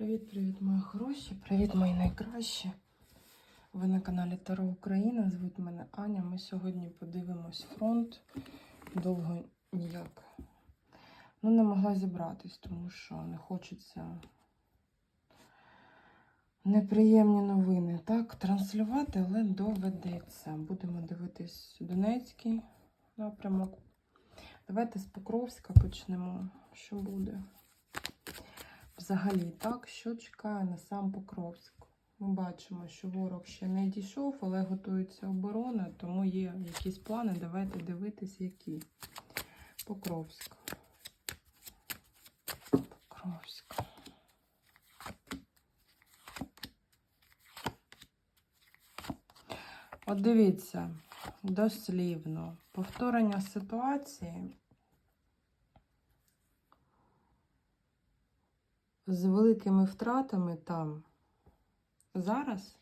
Привіт-привіт, мої хороші! Привіт, мої найкращі! Ви на каналі Таро Україна. Звуть мене Аня. Ми сьогодні подивимось фронт. Довго ніяк. Ну, не могла зібратись, тому що не хочеться неприємні новини. Так, транслювати, але доведеться. Будемо дивитись Донецький напрямок. Давайте з Покровська почнемо. Що буде? Взагалі, так, що чекає на сам Покровськ? Ми бачимо, що ворог ще не дійшов, але готується оборона, тому є якісь плани. Давайте дивитись, які. Покровськ. Покровськ. От дивіться, дослівно. Повторення ситуації з великими втратами там зараз.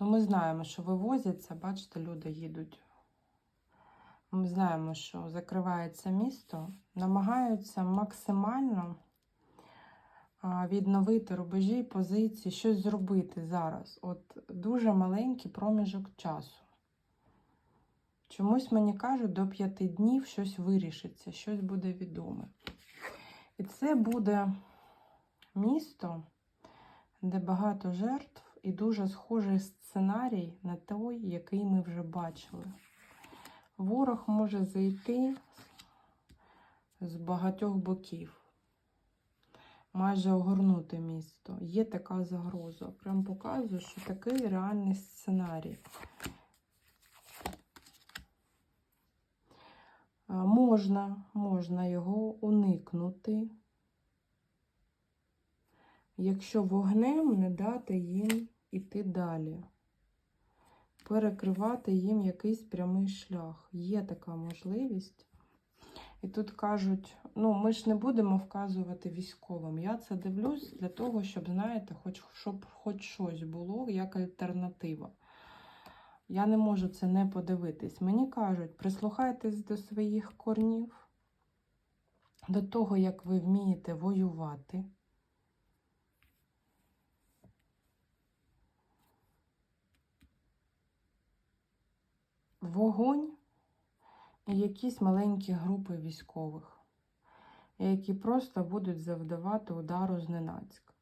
Ну, ми знаємо, що вивозяться, бачите, люди їдуть. Ми знаємо, що закривається місто, намагаються максимально відновити рубежі, позиції, щось зробити зараз. От дуже маленький проміжок часу. Чомусь мені кажуть, до п'яти днів щось вирішиться, щось буде відоме. І це буде місто, де багато жертв і дуже схожий сценарій на той, який ми вже бачили. Ворог може зайти з багатьох боків, майже огорнути місто. Є така загроза. Прям показую, що такий реальний сценарій. Можна, можна його уникнути, якщо вогнем не дати їм іти далі, перекривати їм якийсь прямий шлях. Є така можливість. І тут кажуть, ну, ми ж не будемо вказувати військовим. Я це дивлюсь для того, щоб, знаєте, хоч, щоб хоч щось було як альтернатива. Я не можу це не подивитись. Мені кажуть, прислухайтесь до своїх корнів, до того, як ви вмієте воювати. Вогонь і якісь маленькі групи військових, які просто будуть завдавати удару зненацька.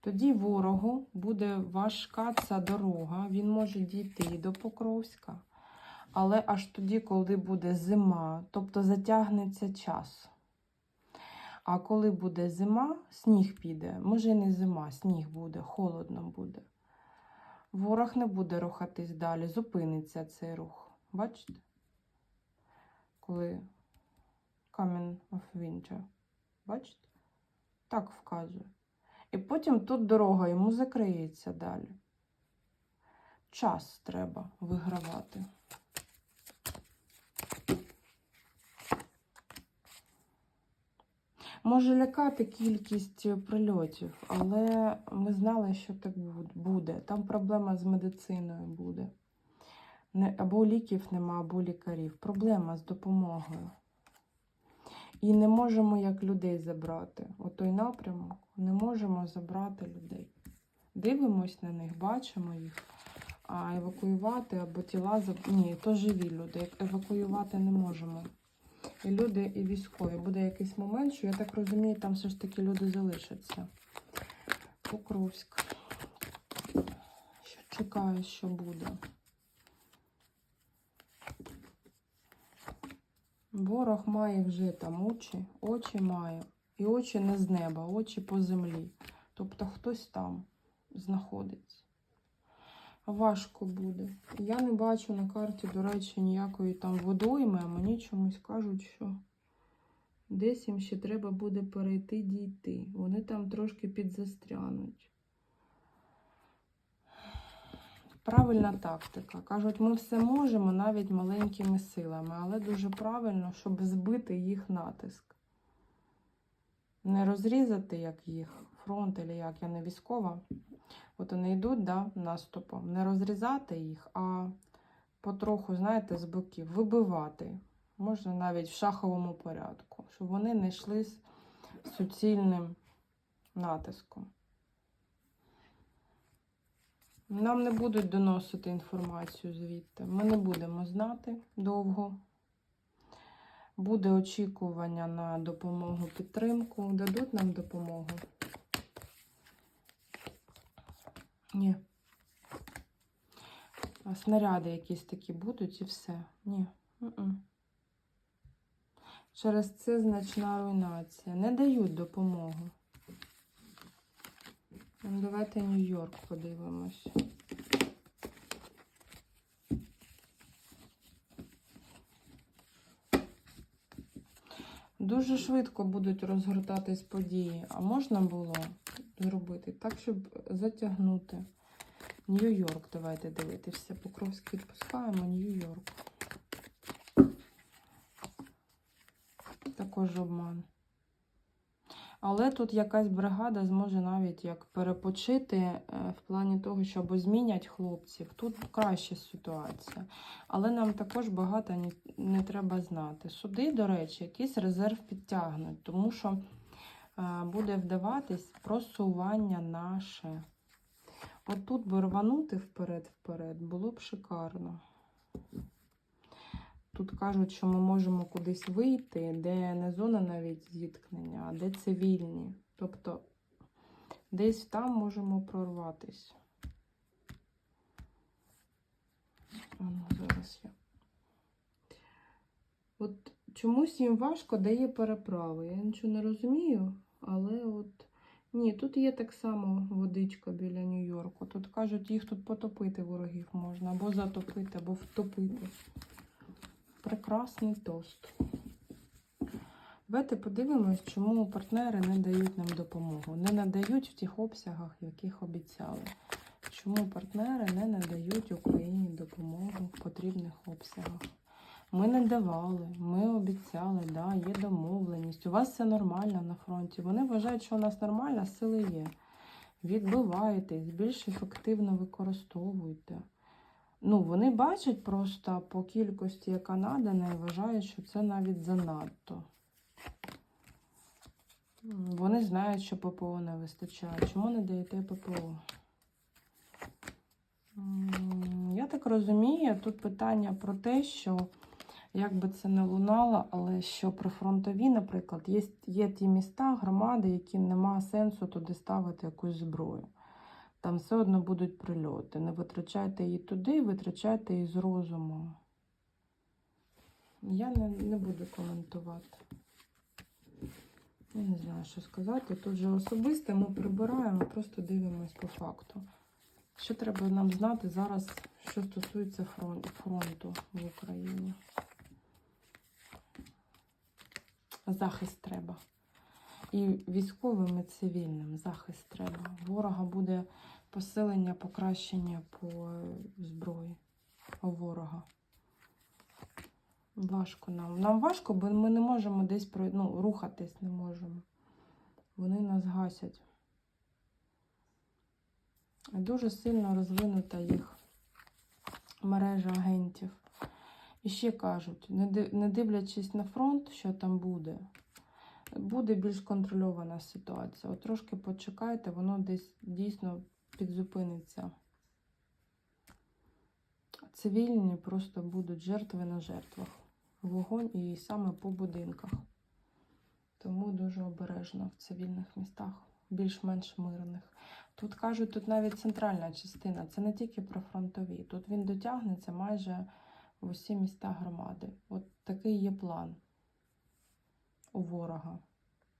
Тоді ворогу буде важка ця дорога, він може дійти до Покровська, але аж тоді, коли буде зима, тобто затягнеться час. А коли буде зима, сніг піде, може не зима, сніг буде, холодно буде. Ворог не буде рухатись далі, зупиниться цей рух. Бачите? Коли Coming of Winter. Бачите? Так вказує. І потім тут дорога йому закриється далі. Час треба вигравати. Може лякати кількість прильотів, але ми знали, що так буде. Там проблема з медициною буде. Або ліків нема, або лікарів. Проблема з допомогою. І не можемо як людей забрати. Отой напрямок не можемо забрати людей. Дивимось на них, бачимо їх, а евакуювати або тіла. Ні, то живі люди. Евакуювати не можемо. І люди, і військові. Буде якийсь момент, що я так розумію, там все ж таки люди залишаться. Покровськ. Що чекаю, що буде. Ворог має вже там очі, очі має. І очі не з неба, очі по землі. Тобто хтось там знаходиться. Важко буде. Я не бачу на карті, до речі, ніякої там водойми, а мені чомусь кажуть, що десь їм ще треба буде перейти дійти. Вони там трошки підзастрянуть. Правильна тактика. Кажуть, ми все можемо навіть маленькими силами, але дуже правильно, щоб збити їх натиск. Не розрізати, як їх, фронт, або як я не військова. От вони йдуть да, наступом. Не розрізати їх, а потроху, знаєте, з боків вибивати. Можна навіть в шаховому порядку, щоб вони не йшли з суцільним натиском. Нам не будуть доносити інформацію звідти. Ми не будемо знати довго. Буде очікування на допомогу, підтримку. Дадуть нам допомогу? Ні. А снаряди якісь такі будуть і все. Ні. М-м. Через це значна руйнація. Не дають допомогу. Ну, Давайте Нью-Йорк подивимось. Дуже швидко будуть розгортатись події, а можна було зробити так, щоб затягнути. Нью-Йорк, давайте дивитися. Покровський відпускаємо Нью-Йорк. Також обман. Але тут якась бригада зможе навіть як перепочити е, в плані того, що або змінять хлопців. Тут краща ситуація. Але нам також багато не, треба знати. Суди, до речі, якийсь резерв підтягнуть, тому що буде вдаватись просування наше. От тут би рванути вперед-вперед було б шикарно. Тут кажуть, що ми можемо кудись вийти, де не зона навіть зіткнення, а де цивільні. Тобто десь там можемо прорватися. Ну, зараз я. От чомусь їм важко дає переправи. Я нічого не розумію, але от. Ні, тут є так само водичка біля Нью-Йорку. Тут кажуть, їх тут потопити ворогів можна, або затопити, або втопити. Прекрасний тост. Давайте подивимось, чому партнери не дають нам допомогу. Не надають в тих обсягах, яких обіцяли. Чому партнери не надають Україні допомогу в потрібних обсягах? Ми не давали, ми обіцяли, да, є домовленість. У вас все нормально на фронті. Вони вважають, що у нас нормально, сили є. Відбивайтесь, більш ефективно використовуйте. Ну, вони бачать просто по кількості, яка надана, і вважають, що це навіть занадто. Вони знають, що ППО не вистачає. Чому не даєте ППО? Я так розумію, тут питання про те, що як би це не лунало, але що при фронтові, наприклад, є, є ті міста, громади, які нема сенсу туди ставити якусь зброю. Там все одно будуть прильоти. Не витрачайте її туди, витрачайте її з розуму. Я не, не буду коментувати. Я не знаю, що сказати. Тут же особисте ми прибираємо, просто дивимось по факту. Що треба нам знати зараз, що стосується фронту, фронту в Україні? Захист треба. І військовим, і цивільним захист треба. Ворога буде посилення, покращення по е, зброї у ворога. Важко нам. Нам важко, бо ми не можемо десь ну, рухатись не можемо. Вони нас гасять. Дуже сильно розвинута їх мережа агентів. І ще кажуть, не дивлячись на фронт, що там буде, буде більш контрольована ситуація. От трошки почекайте, воно десь дійсно підзупиниться. Цивільні просто будуть жертви на жертвах. Вогонь і саме по будинках. Тому дуже обережно в цивільних містах, більш-менш мирних. Тут кажуть, тут навіть центральна частина, це не тільки про фронтові. Тут він дотягнеться майже в усі міста громади. От такий є план у ворога.